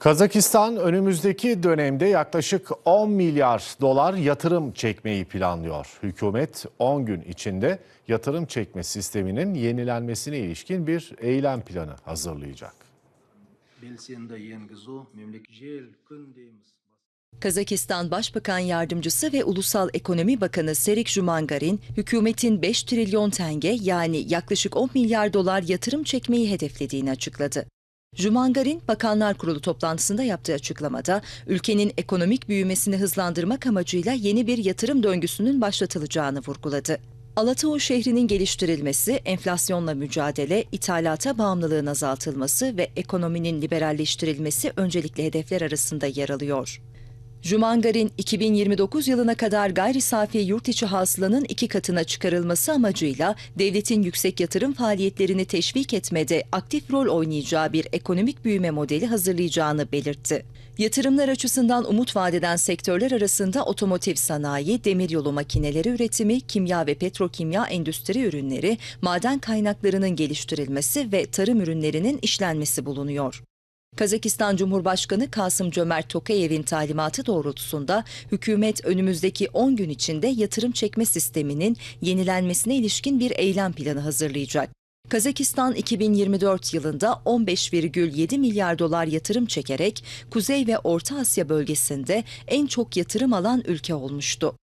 Kazakistan önümüzdeki dönemde yaklaşık 10 milyar dolar yatırım çekmeyi planlıyor. Hükümet 10 gün içinde yatırım çekme sisteminin yenilenmesine ilişkin bir eylem planı hazırlayacak. Kazakistan Başbakan Yardımcısı ve Ulusal Ekonomi Bakanı Serik Jumangarin, hükümetin 5 trilyon tenge yani yaklaşık 10 milyar dolar yatırım çekmeyi hedeflediğini açıkladı. Jumangarin, Bakanlar Kurulu toplantısında yaptığı açıklamada, ülkenin ekonomik büyümesini hızlandırmak amacıyla yeni bir yatırım döngüsünün başlatılacağını vurguladı. Alatau şehrinin geliştirilmesi, enflasyonla mücadele, ithalata bağımlılığın azaltılması ve ekonominin liberalleştirilmesi öncelikli hedefler arasında yer alıyor. Jumangar'in 2029 yılına kadar gayri safi yurt içi hasılanın iki katına çıkarılması amacıyla devletin yüksek yatırım faaliyetlerini teşvik etmede aktif rol oynayacağı bir ekonomik büyüme modeli hazırlayacağını belirtti. Yatırımlar açısından umut vadeden sektörler arasında otomotiv sanayi, demiryolu makineleri üretimi, kimya ve petrokimya endüstri ürünleri, maden kaynaklarının geliştirilmesi ve tarım ürünlerinin işlenmesi bulunuyor. Kazakistan Cumhurbaşkanı Kasım Cömert Tokayev'in talimatı doğrultusunda hükümet önümüzdeki 10 gün içinde yatırım çekme sisteminin yenilenmesine ilişkin bir eylem planı hazırlayacak. Kazakistan 2024 yılında 15,7 milyar dolar yatırım çekerek Kuzey ve Orta Asya bölgesinde en çok yatırım alan ülke olmuştu.